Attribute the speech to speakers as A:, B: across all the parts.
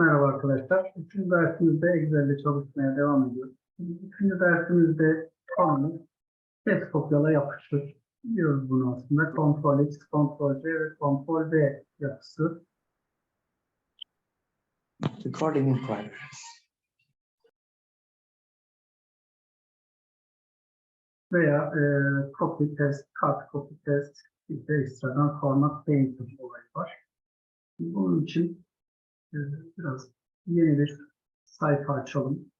A: Merhaba arkadaşlar. Üçüncü dersimizde Excel ile çalışmaya devam ediyoruz. Üçüncü dersimizde konu test kopyala yapıştır. Diyoruz bunu aslında. Ctrl X, Ctrl C ve Ctrl V yapısı.
B: Recording in progress.
A: Veya e, copy test, cut copy test, bir de ekstradan format painter olayı var. Bunun için biraz yeni bir sayfa açalım.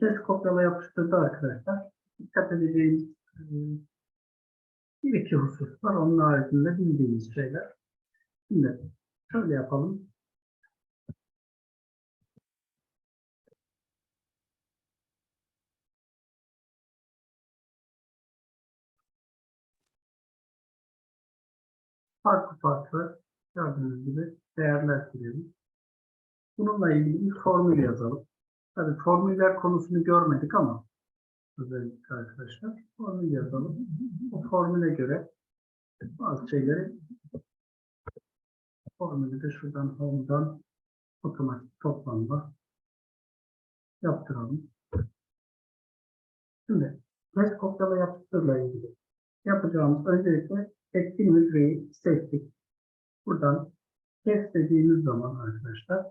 A: Test kopyala yapıştırdı arkadaşlar. Dikkat edeceğimiz e, bir iki husus var. Onun haricinde bildiğimiz şeyler. Şimdi şöyle yapalım. farklı farklı gördüğünüz gibi değerler. Bununla ilgili bir formül yazalım. Tabii formüller konusunu görmedik ama özellikle arkadaşlar formül yazalım. O formüle göre bazı şeyleri formülü de şuradan home'dan otomatik toplamda yaptıralım. Şimdi test kopyala yapıştırla ilgili yapacağımız öncelikle etkin hücreyi seçtik. Buradan test dediğimiz zaman arkadaşlar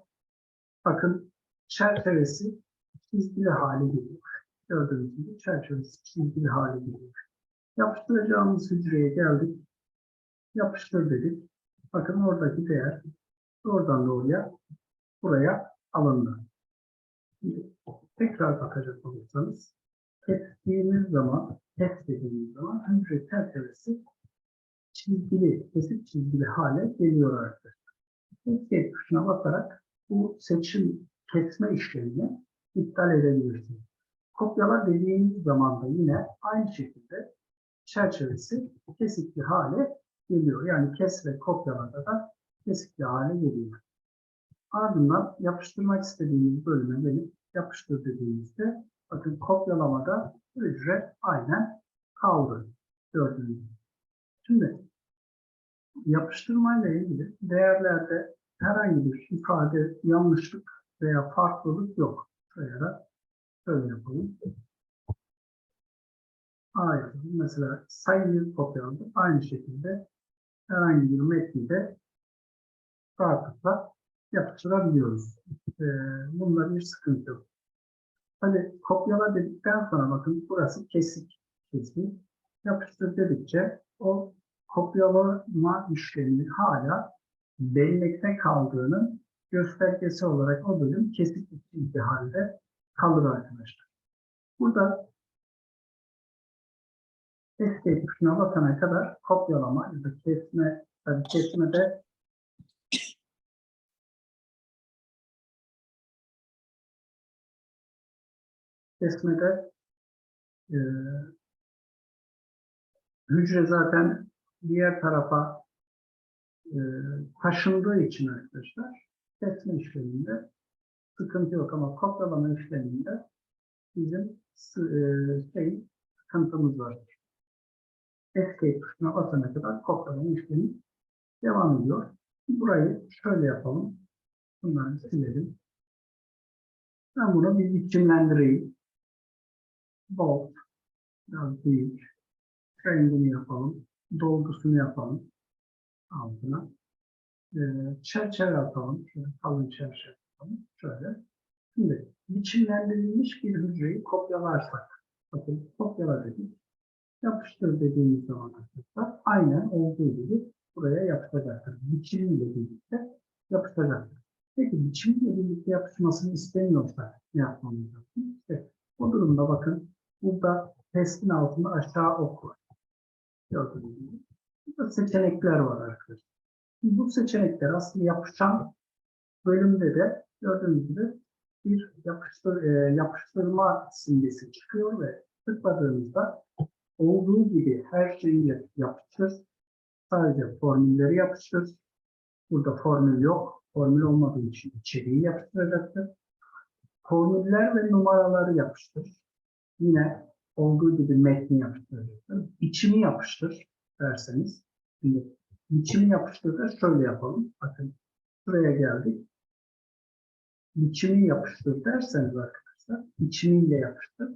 A: bakın çerçevesi çizgili hale geliyor. Gördüğünüz gibi çerçevesi çizgili hale geliyor. Yapıştıracağımız hücreye geldik. Yapıştır dedik. Bakın oradaki değer doğrudan doğruya buraya alındı. Şimdi tekrar bakacak olursanız testiğimiz zaman, test dediğimiz zaman hücre çerçevesi çizgili, kesik çizgili hale geliyor arkadaşlar. Escape tuşuna basarak bu seçim kesme işlemini iptal edebilirsiniz. Kopyala dediğimiz zaman da yine aynı şekilde çerçevesi kesikli hale geliyor. Yani kes ve kopyalada da kesikli hale geliyor. Ardından yapıştırmak istediğimiz bölüme gelip yapıştır dediğimizde bakın kopyalamada hücre aynen kaldı. Gördüğünüz gibi. Şimdi yapıştırmayla ilgili değerlerde herhangi bir ifade, yanlışlık veya farklılık yok. Da şöyle yapalım. A yapalım. Mesela sayıyı kopyaladı. Aynı şekilde herhangi bir metni de rahatlıkla yapıştırabiliyoruz. Ee, bunda bir sıkıntı yok. Hadi kopyala dedikten sonra bakın burası kesik çizgi. Yapıştır dedikçe o kopyalama işlemi hala bellekte kaldığının göstergesi olarak o bölüm kesik bir halde kalır arkadaşlar. Burada Escape tuşuna basana kadar kopyalama ya da kesme, tabii kesmede kesmede e, hücre zaten diğer tarafa e, taşındığı için arkadaşlar kesme işleminde sıkıntı yok ama kopyalama işleminde bizim e, şey sıkıntımız var. Escape tuşuna basana kadar kopyalama işlemi devam ediyor. Burayı şöyle yapalım. Bunları silelim. Ben bunu bir biçimlendireyim. Bold, biraz büyük. Rengini yapalım dolgusunu yapalım altına. Ee, çerçeve atalım. Şöyle kalın çerçeve atalım. Şöyle. Şimdi biçimlendirilmiş bir hücreyi kopyalarsak. Bakın kopyala dedik. Yapıştır dediğimiz zaman arkadaşlar aynen olduğu gibi buraya yapışacaktır. Biçimiyle birlikte yapışacaktır. Peki biçimiyle birlikte yapışmasını istemiyorsak ne yapmamız lazım? İşte o durumda bakın burada testin altında aşağı ok var. Gördüğünüz. Burada seçenekler var arkadaşlar. Bu seçenekler aslında yapışan bölümde de gördüğünüz gibi bir yapıştır, e, yapıştırma simgesi çıkıyor ve tıkladığımızda olduğu gibi her şeyi yapıştır. Sadece formülleri yapıştır. Burada formül yok. Formül olmadığı için içeriği yapıştıracaktır. Formüller ve numaraları yapıştır. Yine olduğu gibi metni yapıştıracaktır. İçimi yapıştır derseniz. Şimdi biçimi yapıştırda şöyle yapalım. Bakın şuraya geldik. biçimi yapıştır derseniz arkadaşlar, biçimiyle yapıştır.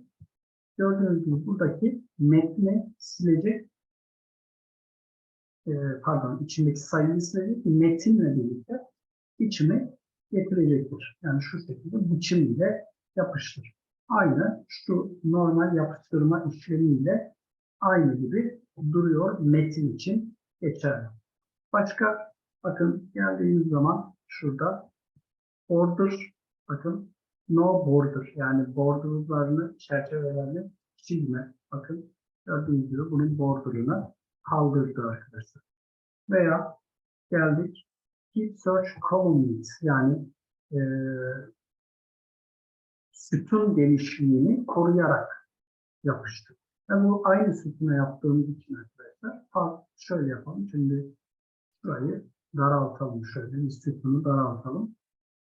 A: Gördüğünüz gibi buradaki metni silecek, e, pardon içindeki sayıyı silecek, metinle birlikte biçimi getirecektir. Yani şu şekilde biçimiyle yapıştır. Aynı şu normal yapıştırma işlemiyle aynı gibi duruyor metin için geçerli. Başka bakın geldiğimiz zaman şurada border bakın no border yani borderlarını çerçevelerini çizme. Bakın gördüğünüz gibi bunun borderını kaldırdı arkadaşlar. Veya geldik keep search columns yani eee sütun genişliğini koruyarak yapıştı. Ve bu aynı sütuna yaptığımız için arkadaşlar şöyle yapalım. Şimdi şurayı daraltalım şöyle bir sütunu daraltalım.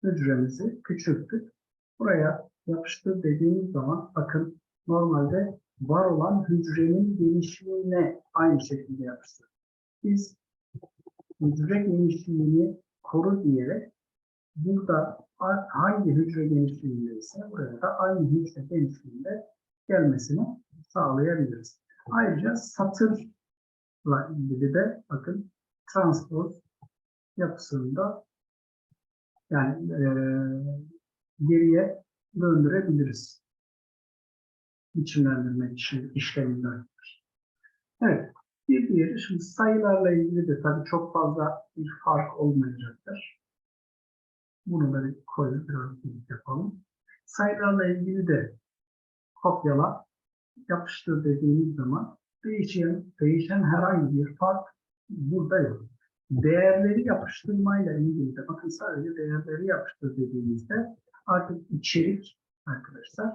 A: Hücremizi küçülttük. Buraya yapıştır dediğimiz zaman bakın normalde var olan hücrenin genişliğine aynı şekilde yapıştır. Biz hücre genişliğini koru diyerek burada hangi hücre genişliğindeyse buraya da aynı hücre genişliğinde gelmesini sağlayabiliriz. Ayrıca satırla ilgili de bakın transpoz yapısında yani eee, geriye döndürebiliriz. Biçimlendirme işi, işleminden. Evet. Bir diğeri şimdi sayılarla ilgili de tabii çok fazla bir fark olmayacaktır. Bir koyup biraz yapalım. Sayılarla ilgili de kopyala, yapıştır dediğimiz zaman değişen, değişen herhangi bir fark burada yok. Değerleri yapıştırmayla ilgili de bakın sadece değerleri yapıştır dediğimizde artık içerik arkadaşlar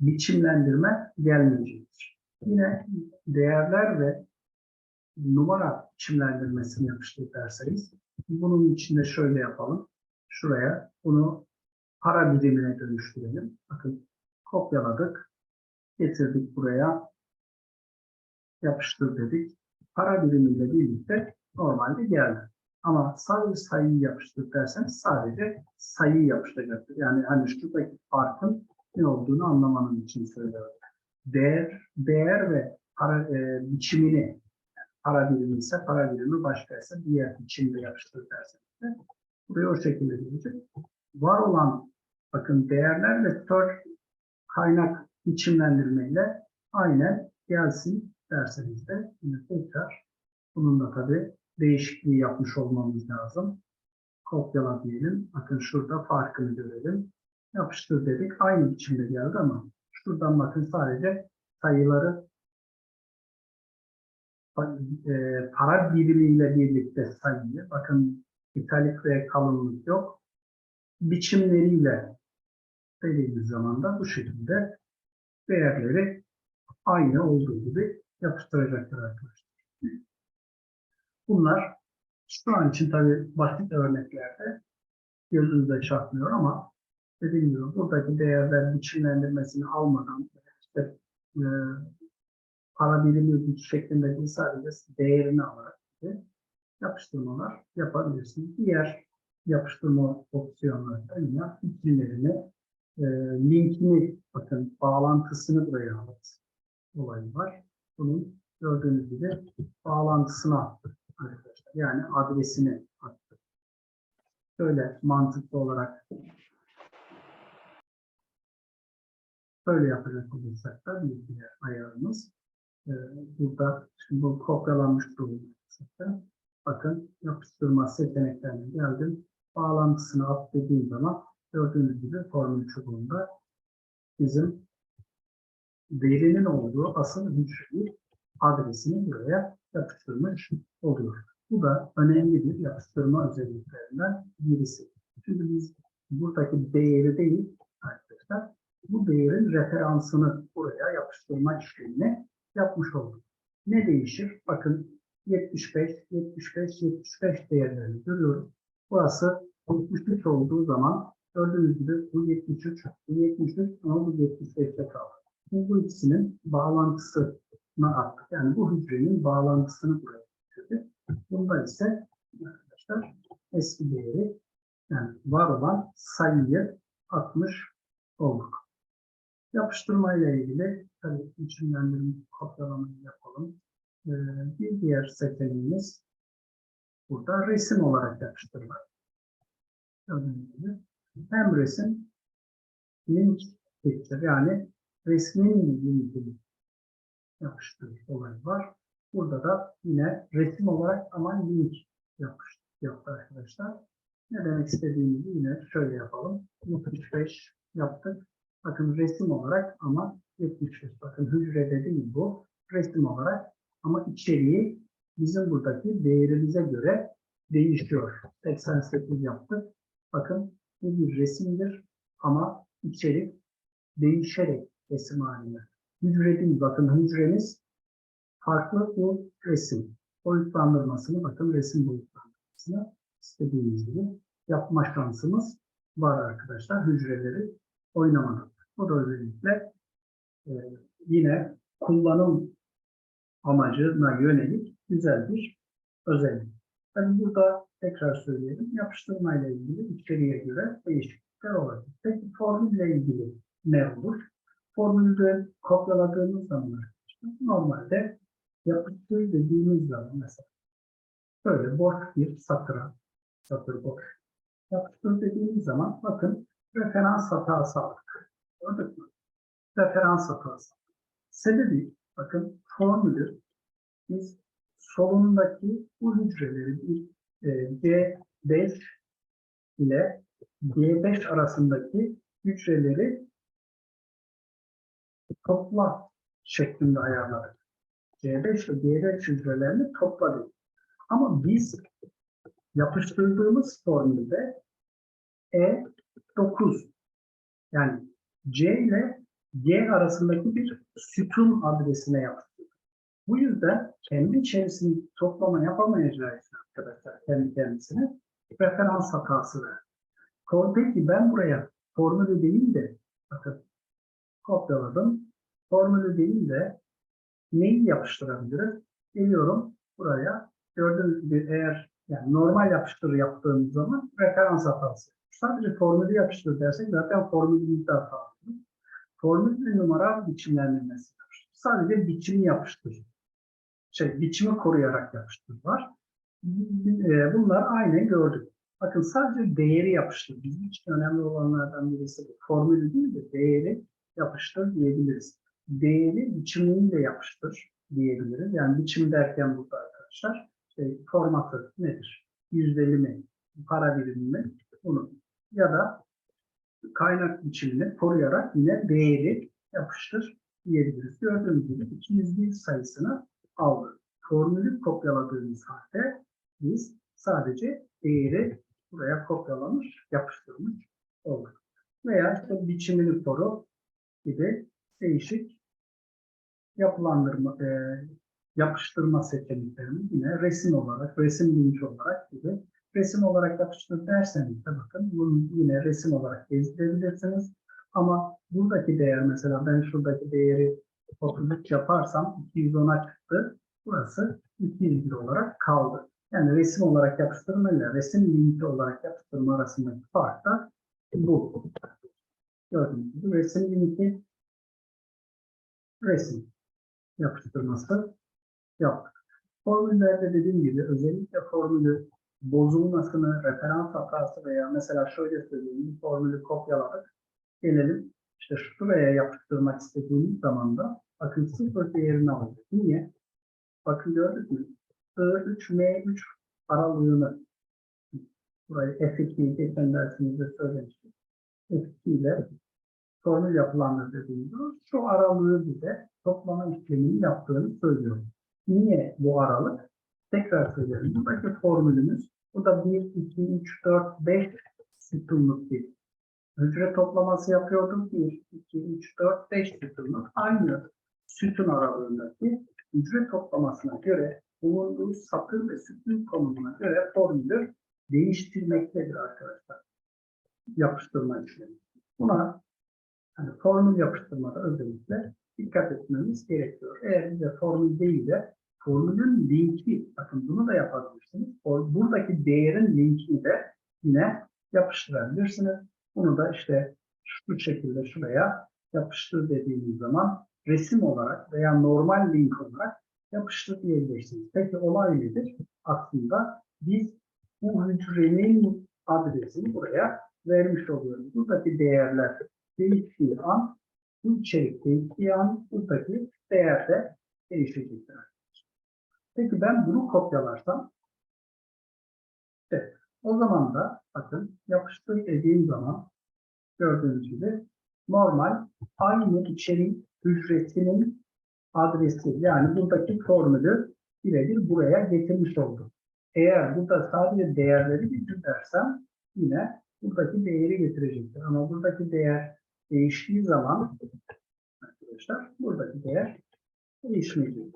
A: biçimlendirme gelmeyecektir. Yine değerler ve numara biçimlendirmesini yapıştır derseniz bunun içinde şöyle yapalım. Şuraya bunu para birimine dönüştürelim. Bakın kopyaladık. Getirdik buraya. Yapıştır dedik. Para birimiyle birlikte normalde geldi. Ama sadece sayıyı yapıştır derseniz sadece sayıyı yapıştıracaktır. Yani hani şuradaki farkın ne olduğunu anlamanın için söylüyorum. Değer, değer ve para e, biçimini para birimi ise para birimi başkaysa diğer biçimde yapıştır derseniz de buraya o şekilde gelecek. Var olan bakın değerler ve tör kaynak biçimlendirmeyle aynen gelsin derseniz de yine tekrar bunun da tabi değişikliği yapmış olmamız lazım. Kopyala diyelim. Bakın şurada farkını görelim. Yapıştır dedik. Aynı biçimde geldi ama şuradan bakın sadece sayıları e, para birimiyle birlikte sayıyı bakın italik ve kalınlık yok. Biçimleriyle dediğimiz zaman da bu şekilde değerleri aynı olduğu gibi yapıştıracaktır arkadaşlar. Bunlar şu an için tabi basit örneklerde gözünüze çarpmıyor ama dediğim gibi buradaki değerler biçimlendirmesini almadan işte e, para birimi şeklinde değil sadece değerini alarak gibi yapıştırmalar yapabilirsiniz. Diğer yapıştırma opsiyonlarında yine isimlerini e, linkini bakın bağlantısını buraya alırız. Olayı var. Bunun gördüğünüz gibi bağlantısını attık arkadaşlar. Yani adresini attık. Şöyle mantıklı olarak böyle yapacak olursak da bir diğer ayarımız e, burada şimdi bu kopyalanmış durumda. Bakın yapıştırma seçeneklerine geldim. Bağlantısını at dediğim zaman gördüğünüz gibi formül çubuğunda bizim verinin olduğu asıl hücreyi adresini buraya yapıştırmış oluyor. Bu da önemli bir yapıştırma özelliklerinden birisi. Şimdi biz buradaki değeri değil arkadaşlar, bu değerin referansını buraya yapıştırma işlemini yapmış olduk. Ne değişir? Bakın 75, 75, 75 değerlerini görüyoruz. Burası 73 olduğu zaman gördüğünüz gibi bu 73, bu 73 ama bu 75'te kaldı. Şimdi bu ikisinin bağlantısını attık. Yani bu hücrenin bağlantısını buraya getirdik. Bunda ise arkadaşlar eski değeri Yani var olan sayıyı atmış olduk. Yapıştırma ile ilgili tabii içimlendirme kopyalamayı yapalım. Ee, bir diğer seçeneğimiz burada resim olarak yapıştırma. Gördüğünüz hem resim link picture yani resmin linkini yapıştır olayı var. Burada da yine resim olarak ama link yapış, yaptı arkadaşlar. Ne demek istediğimizi yine şöyle yapalım. 75 yaptık. Bakın resim olarak ama 75. Bakın hücrede değil bu. Resim olarak ama içeriği bizim buradaki değerimize göre değişiyor. 88 yaptık. Bakın bu bir resimdir ama içerik değişerek resim halinde. Hücre değil, bakın hücremiz farklı bu resim. Boyutlandırmasını, bakın resim boyutlandırmasını istediğimiz gibi yapma şansımız var arkadaşlar. Hücreleri oynamadan. Bu da özellikle e, yine kullanım amacına yönelik güzel bir özellik. Tabii burada tekrar söyleyelim. Yapıştırma ile ilgili içeriğe göre değişiklikler olabilir. Peki formülle ilgili ne olur? Formülde kopyaladığımız zaman arkadaşlar, normalde yapıştır dediğimiz zaman mesela böyle boş bir satıra, satır boş. Yapıştır dediğimiz zaman bakın referans hatası aldık. Gördük mü? Referans hatası. Sebebi bakın formülü biz solundaki bu hücreleri bir e, C5 ile G5 arasındaki hücreleri topla şeklinde ayarladık. C5 ve G5 hücrelerini topladık. Ama biz yapıştırdığımız formülde E9 yani C ile G arasındaki bir sütun adresine yapıştırdık. Bu yüzden kendi içerisinde toplama yapamayacağı için arkadaşlar kendi kendisine referans hatası verdi. Peki ben buraya formülü değil de bakın kopyaladım. Formülü değil de neyi yapıştırabiliriz? Geliyorum buraya. Gördüğünüz gibi eğer yani normal yapıştır yaptığımız zaman referans hatası. Sadece formülü yapıştır dersek zaten formülümüzde hata. Formül ve numara biçimlendirmesi. Sadece biçimi yapıştır. Şey, biçimi koruyarak yapıştır var. E, Bunlar aynen gördük. Bakın sadece değeri yapıştır. Bizim için önemli olanlardan birisi bu. Formülü değil de değeri yapıştır diyebiliriz. Değeri biçimini de yapıştır diyebiliriz. Yani biçim derken burada arkadaşlar şey, formatı nedir? Yüzdeli mi? Para birimi mi? Bunu. Ya da kaynak biçimini koruyarak yine değeri yapıştır diyebiliriz. Gördüğünüz gibi 201 sayısını aldık. Formülü kopyaladığımız halde biz sadece değeri buraya kopyalamış, yapıştırmış olduk. Veya işte biçimini koru gibi değişik yapılandırma, e, yapıştırma seçeneklerini yine resim olarak, resim linki olarak gibi resim olarak yapıştır derseniz de bakın bunu yine resim olarak gezdirebilirsiniz. Ama buradaki değer mesela ben şuradaki değeri 33 yaparsam 210'a çıktı. Burası 201 olarak kaldı. Yani resim olarak yapıştırma ile resim linki olarak yapıştırma arasındaki fark da bu. Gördüğünüz gibi resim linki resim yapıştırması yaptık. Formüllerde dediğim gibi özellikle formülü bozulmasını, referans hatası veya mesela şöyle söyleyeyim, formülü kopyaladık. Gelelim işte şuraya yapıştırmak istediğimiz zaman da bakın sıfır değerini alacak. Niye? Bakın gördük mü? I3, M3 aralığını burayı F2'yi geçen dersimizde söylemiştik. F2 ile formül yapılanlar dediğimizde şu aralığı bize toplama işlemini yaptığını söylüyor. Niye bu aralık? Tekrar söyleyelim. Buradaki formülümüz bu da 1, 2, 3, 4, 5 sütunluk bir hücre toplaması yapıyorduk. 1, 2, 3, 4, 5 sütunluk. Aynı sütun aralığındaki hücre toplamasına göre bulunduğu satır ve sütun konumuna göre formülü değiştirmektedir arkadaşlar. Yapıştırma işlemi. Buna hani formül yapıştırmada özellikle dikkat etmemiz gerekiyor. Eğer bize formül değil de formülün linki, bakın bunu da yapabilirsiniz. Buradaki değerin linkini de yine yapıştırabilirsiniz. Bunu da işte şu şekilde şuraya yapıştır dediğiniz zaman resim olarak veya normal link olarak yapıştır diyebilirsiniz. Peki olay nedir? Aslında biz bu hücrenin adresini buraya vermiş oluyoruz. Buradaki değerler değiştiği an, bu içerik değiştiği an buradaki değer de değişecektir. Peki ben bunu kopyalarsam evet, o zaman da bakın yapıştır dediğim zaman gördüğünüz gibi normal aynı içerik hücresinin adresi yani buradaki formülü birebir buraya getirmiş oldum. Eğer burada sadece değerleri getir dersem yine buradaki değeri getirecektir. Ama buradaki değer değiştiği zaman arkadaşlar buradaki değer değişmeyecek.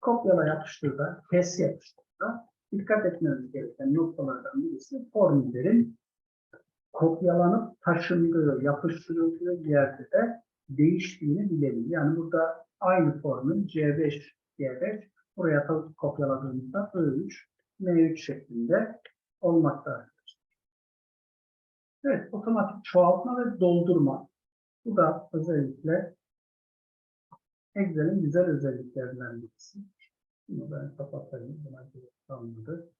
A: Kopyala yapıştırda, kes yapıştırda dikkat etmemiz gereken noktalardan birisi formüllerin kopyalanıp taşındığı, yapıştırıldığı yerde de değiştiğini bilelim. Yani burada aynı formül C5, G5 buraya da kopyaladığımızda I3, M3 şeklinde olmakta. Evet, otomatik çoğaltma ve doldurma. Bu da özellikle Excel'in güzel özelliklerinden birisi. Bunu ben kapatayım. Buna kalmadı.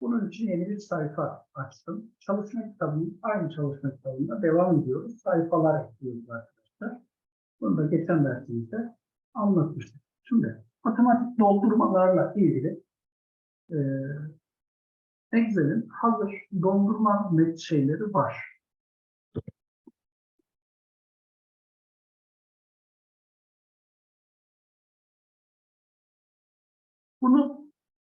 A: Bunun için yeni bir sayfa açtım. Çalışma kitabının aynı çalışma kitabında devam ediyoruz. Sayfalar ekliyoruz arkadaşlar. Bunu da geçen dersimizde anlatmıştık. Şimdi otomatik doldurmalarla ilgili e, Excel'in hazır doldurma net şeyleri var. Bunu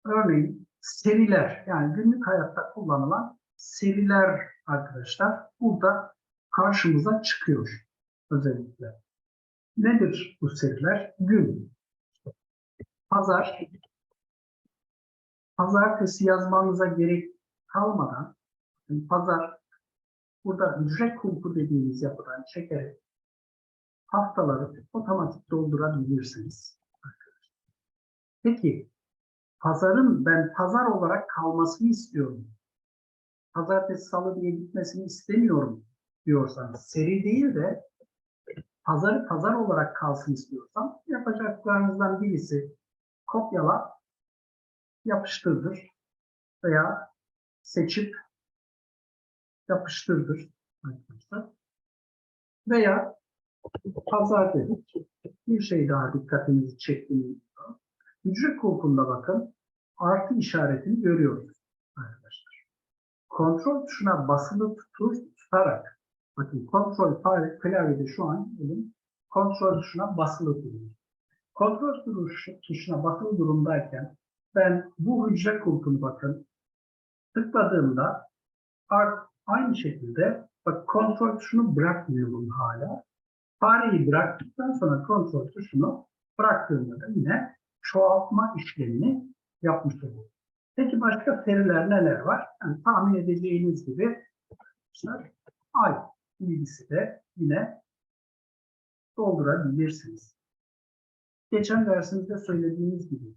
A: örneğin seriler yani günlük hayatta kullanılan seriler arkadaşlar burada karşımıza çıkıyor özellikle. Nedir bu seriler? Gün, pazar, pazartesi yazmanıza gerek kalmadan yani pazar burada hücre kulpu dediğimiz yapıdan çekerek haftaları otomatik doldurabilirsiniz. Peki pazarın ben pazar olarak kalmasını istiyorum. Pazartesi, salı diye gitmesini istemiyorum diyorsanız seri değil de pazarı pazar olarak kalsın istiyorsam yapacaklarınızdan birisi kopyala, yapıştırdır veya seçip yapıştırdır arkadaşlar. Veya pazar dedik. Bir şey daha dikkatinizi çektiğini Hücre kulpunda bakın artı işaretini görüyoruz arkadaşlar. Kontrol tuşuna basılı tutur, tutarak bakın kontrol klavyede şu an elim kontrol tuşuna basılı duruyor. Kontrol tuş- tuşuna basılı durumdayken ben bu hücre kulpunu bakın tıkladığımda art, aynı şekilde bak kontrol tuşunu bırakmıyorum hala. Fareyi bıraktıktan sonra kontrol tuşunu bıraktığımda da yine çoğaltma işlemini yapmış oluyor. Peki başka seriler neler var? Yani tahmin edeceğiniz gibi ay bilgisi de yine doldurabilirsiniz. Geçen dersimizde söylediğimiz gibi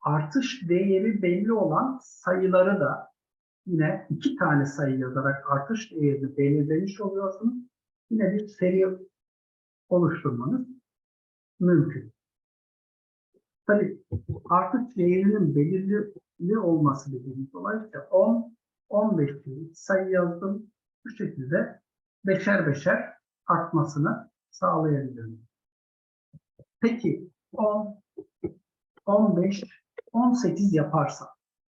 A: artış değeri belli olan sayıları da yine iki tane sayı yazarak artış değerini belirlemiş oluyorsunuz. Yine bir seri oluşturmanız mümkün. Tabii artış değerinin belirli olması dediğimiz olay işte 10, 15 gibi sayı yazdım. Bu şekilde beşer beşer artmasını sağlayabilirim. Peki 10, 15, 18 yaparsa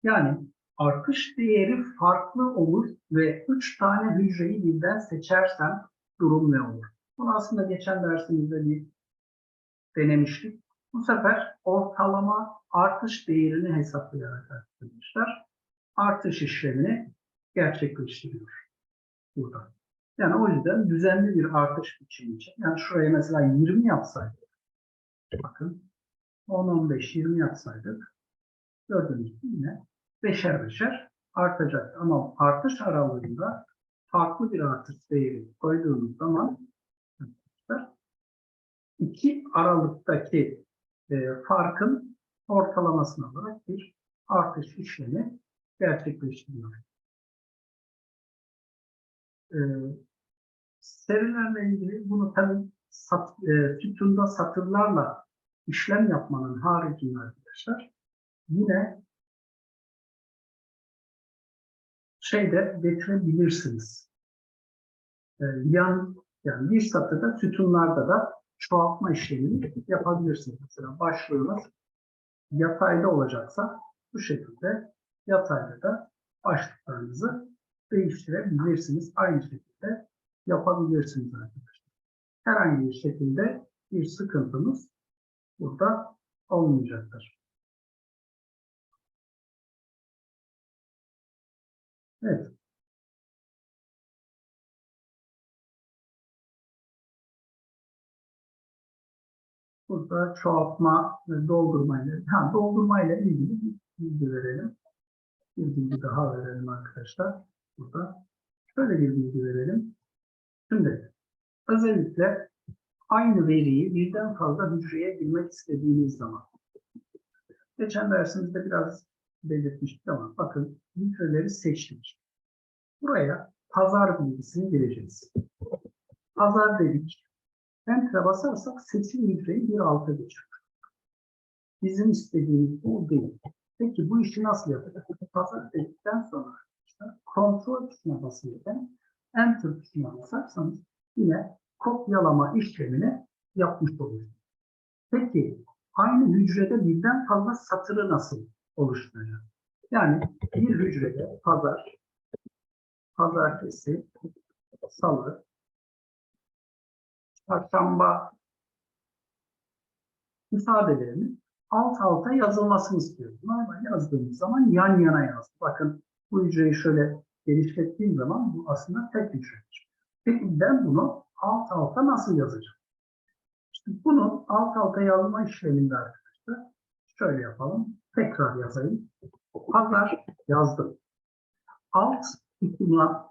A: yani artış değeri farklı olur ve 3 tane hücreyi birden seçersem durum ne olur? Bunu aslında geçen dersimizde bir denemiştik. Bu sefer ortalama artış değerini hesaplayarak arkadaşlar artış işlemini gerçekleştiriyor burada. Yani o yüzden düzenli bir artış biçimi için. Yani şuraya mesela 20 yapsaydık. Bakın 10, 15, 20 yapsaydık. Gördüğünüz gibi yine beşer beşer artacak. Ama artış aralığında farklı bir artış değeri koyduğumuz zaman iki aralıktaki e, farkın ortalamasını alarak bir artış işlemi gerçekleştiriyor. e, serilerle ilgili bunu tabii sat, e, sütunda satırlarla işlem yapmanın haricinde arkadaşlar yine şeyde getirebilirsiniz. E, yan yani bir satırda sütunlarda da çoğaltma işlemini yapabilirsiniz. Mesela başlığınız yatayda olacaksa bu şekilde yatayda da başlıklarınızı değiştirebilirsiniz. Aynı şekilde yapabilirsiniz arkadaşlar. Herhangi bir şekilde bir sıkıntımız burada olmayacaktır. Evet. Burada çoğaltma ve doldurma ile, ha, doldurma ilgili bir bilgi verelim. Bir bilgi daha verelim arkadaşlar. Burada şöyle bir bilgi verelim. Şimdi özellikle aynı veriyi birden fazla hücreye girmek istediğiniz zaman geçen dersimizde biraz belirtmiştik ama bakın hücreleri seçtik. Buraya pazar bilgisini gireceğiz. Pazar dedik. Enter'a basarsak seçim hücreyi bir alta geçiyor. Bizim istediğimiz bu değil. Peki bu işi nasıl yapacağız? Pazar dedikten sonra işte kontrol tuşuna basılırken enter tuşuna basarsanız yine kopyalama işlemini yapmış olursunuz. Peki aynı hücrede birden fazla satırı nasıl oluşturacağız? Yani bir hücrede pazar, pazartesi, salı, çarşamba ifadelerinin alt alta yazılmasını istiyoruz. Normal yazdığımız zaman yan yana yazdık. Bakın bu hücreyi şöyle genişlettiğim zaman bu aslında tek hücredir. Peki ben bunu alt alta nasıl yazacağım? İşte bunu alt alta yazma işleminde arkadaşlar şöyle yapalım. Tekrar yazayım. Pazar yazdım. Alt kısmına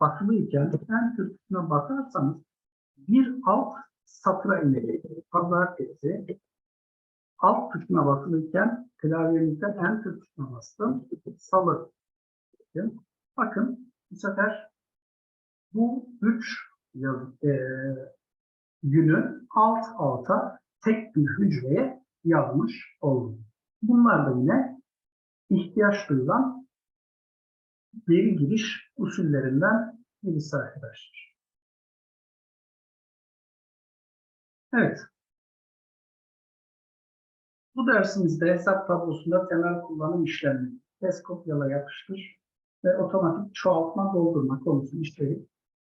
A: basılıyken enter tuşuna basarsanız bir alt satıra inecek. Pazartesi alt tuşuna basılırken klavyenizden enter tuşuna bastım. Salı. Bakın bu sefer bu üç yıl, e, günü alt alta tek bir hücreye yazmış oldum. Bunlar da yine ihtiyaç duyulan veri giriş usullerinden birisi arkadaşlar. Evet. Bu dersimizde hesap tablosunda temel kullanım işlemleri, test kopyala yapıştır ve otomatik çoğaltma doldurma konusunu işledik.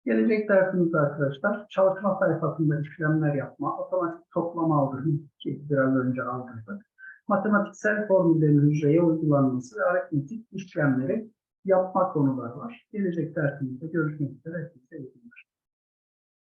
A: Gelecek dersimizde arkadaşlar çalışma sayfasında işlemler yapma, otomatik toplama aldırma ki biraz önce aldırdık. Matematiksel formüllerin hücreye uygulanması ve aritmetik işlemleri yapma konular var. Gelecek dersimizde görüşmek üzere. Hepinize iyi.